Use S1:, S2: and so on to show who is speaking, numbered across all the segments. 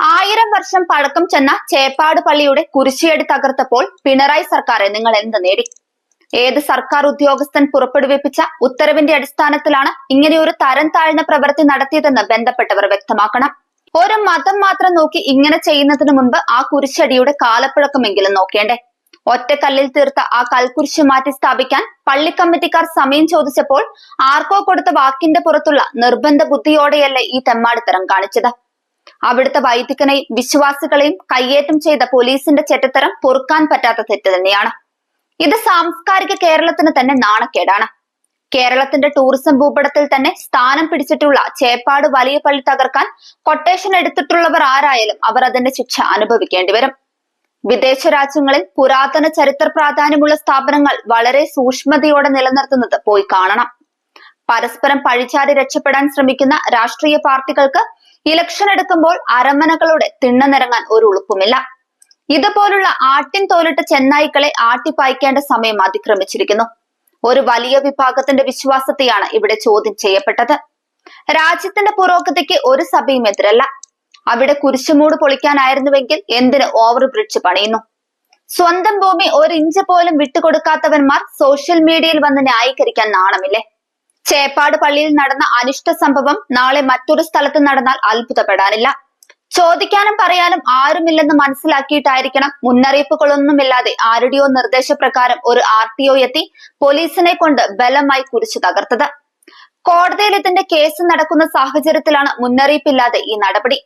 S1: ആയിരം വർഷം പഴക്കം ചെന്ന ചേപ്പാട് പള്ളിയുടെ കുരിശിയടി തകർത്തപ്പോൾ പിണറായി സർക്കാരെ നിങ്ങൾ എന്ത് നേടി? ഏത് സർക്കാർ ഉദ്യോഗസ്ഥൻ പുറപ്പെടുവിപ്പിച്ച ഉത്തരവിന്റെ അടിസ്ഥാനത്തിലാണ് ഇങ്ങനെയൊരു തരം താഴ്ന്ന പ്രവൃത്തി നടത്തിയതെന്ന് ബന്ധപ്പെട്ടവർ വ്യക്തമാക്കണം. ഒരു മതം മാത്രം നോക്കി ഇങ്ങനെ ചെയ്യുന്നതിന് മുമ്പ് ആ കുരിശടിയുടെ കാലപ്പഴക്കമെങ്കിലും നോക്കേണ്ടേ. ഒറ്റക്കല്ലിൽ തീർത്ത ആ കൽക്കുരിശ് മാറ്റി സ്ഥാപിക്കാൻ പള്ളി കമ്മിറ്റിക്കാർ സമയം ചോദിച്ചപ്പോൾ ആർക്കോ കൊടുത്ത വാക്കിന്റെ പുറത്തുള്ള നിർബന്ധ ബുദ്ധിയോടെയല്ലേ ഈ തെമ്മാടിത്തരം കാണിച്ചത്? അവിടുത്തെ വൈദികനെയും വിശ്വാസികളെയും കയ്യേറ്റം ചെയ്ത പോലീസിന്റെ ചെറ്റത്തരം പൊറുക്കാൻ പറ്റാത്ത തെറ്റ് തന്നെയാണ്. ഇത് സാംസ്കാരിക കേരളത്തിന് തന്നെ നാണക്കേടാണ്. കേരളത്തിന്റെ ടൂറിസം ഭൂപടത്തിൽ തന്നെ സ്ഥാനം പിടിച്ചിട്ടുള്ള ചേപ്പാട് വലിയ പള്ളി തകർക്കാൻ കൊട്ടേഷൻ എടുത്തിട്ടുള്ളവർ ആരായാലും അവർ അതിന്റെ ശിക്ഷ അനുഭവിക്കേണ്ടി വരും. വിദേശ രാജ്യങ്ങളിൽ പുരാതന ചരിത്ര പ്രാധാന്യമുള്ള സ്ഥാപനങ്ങൾ വളരെ സൂക്ഷ്മതയോടെ നിലനിർത്തുന്നത് പോയി കാണണം. പരസ്പരം പഴിച്ചാരി രക്ഷപ്പെടാൻ ശ്രമിക്കുന്ന രാഷ്ട്രീയ പാർട്ടികൾക്ക് ഇലക്ഷൻ എടുക്കുമ്പോൾ അരമനകളുടെ തിണ്ണനിറങ്ങാൻ ഒരു ഉളുപ്പുമില്ല. ഇതുപോലുള്ള ആട്ടിൻ തോലിട്ട ചെന്നായ്ക്കളെ ആട്ടിപ്പായ്ക്കേണ്ട സമയം അതിക്രമിച്ചിരിക്കുന്നു. ഒരു വലിയ വിഭാഗത്തിന്റെ വിശ്വാസത്തെയാണ് ഇവിടെ ചോദ്യം ചെയ്യപ്പെട്ടത്. രാജ്യത്തിന്റെ പുരോഗതിക്ക് ഒരു സഭയും എതിരല്ല. അവിടെ കുരിശുമൂട് പൊളിക്കാനായിരുന്നുവെങ്കിൽ എന്തിന് ഓവർ ബ്രിഡ്ജ് പണിയുന്നു? സ്വന്തം ഭൂമി ഒരു ഇഞ്ച് പോലും വിട്ടുകൊടുക്കാത്തവന്മാർ സോഷ്യൽ മീഡിയയിൽ വന്ന് ന്യായീകരിക്കാൻ നാണമില്ലേ? ചേപ്പാട് പള്ളിയിൽ നടന്ന അനിഷ്ട സംഭവം നാളെ മറ്റൊരു സ്ഥലത്ത് നടന്നാൽ അത്ഭുതപ്പെടാനില്ല. ചോദിക്കാനും പറയാനും ആരുമില്ലെന്ന് മനസ്സിലാക്കിയിട്ടായിരിക്കണം മുന്നറിയിപ്പുകളൊന്നുമില്ലാതെ ആരുടെയോ നിർദ്ദേശപ്രകാരം ഒരു ആർ ടി ഒ എത്തി പോലീസിനെ കൊണ്ട് ബലമായി കുരിച്ചു തകർത്തത്. കോടതിയിൽ ഇതിന്റെ കേസ് നടക്കുന്ന സാഹചര്യത്തിലാണ് മുന്നറിയിപ്പില്ലാതെ ഈ നടപടി.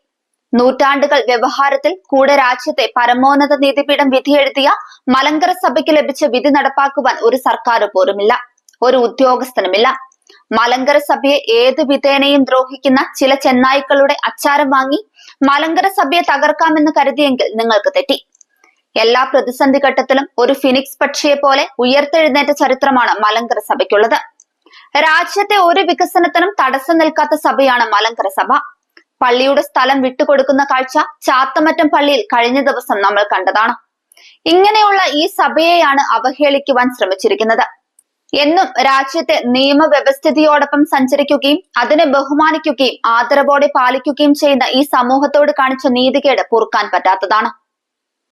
S1: നൂറ്റാണ്ടുകൾ വ്യവഹാരത്തിൽ കൂടെ രാജ്യത്തെ പരമോന്നത നീതിപീഠം വിധിയെഴുതിയ മലങ്കര സഭയ്ക്ക് ലഭിച്ച വിധി നടപ്പാക്കുവാൻ ഒരു സർക്കാർ പോലുമില്ല. ഒരു ഉദ്യോഗസ്ഥനുമില്ല. മലങ്കര സഭയെ ഏത് വിധേനയും ദ്രോഹിക്കുന്ന ചില ചെന്നായ്ക്കളുടെ അച്ചാരം വാങ്ങി മലങ്കര സഭയെ തകർക്കാമെന്ന് കരുതിയെങ്കിൽ നിങ്ങൾക്ക് തെറ്റി. എല്ലാ പ്രതിസന്ധി ഘട്ടത്തിലും ഒരു ഫിനിക്സ് പക്ഷിയെ പോലെ ഉയർത്തെഴുന്നേറ്റ ചരിത്രമാണ് മലങ്കര സഭയ്ക്കുള്ളത്. രാജ്യത്തെ ഒരു വികസനത്തിനും തടസ്സം നിൽക്കാത്ത സഭയാണ് മലങ്കര സഭ. പള്ളിയുടെ സ്ഥലം വിട്ടുകൊടുക്കുന്ന കാഴ്ച ചാത്തമറ്റം പള്ളിയിൽ കഴിഞ്ഞ ദിവസം നമ്മൾ കണ്ടതാണ്. ഇങ്ങനെയുള്ള ഈ സഭയെയാണ് അവഹേളിക്കുവാൻ ശ്രമിച്ചിരിക്കുന്നത്. എന്നും രാജ്യത്തെ നിയമവ്യവസ്ഥിതിയോടൊപ്പം സഞ്ചരിക്കുകയും അതിനെ ബഹുമാനിക്കുകയും ആദരവോടെ പാലിക്കുകയും ചെയ്യുന്ന ഈ സമൂഹത്തോട് കാണിച്ച നീതികേട് പൊറുക്കാൻ പറ്റാത്തതാണ്.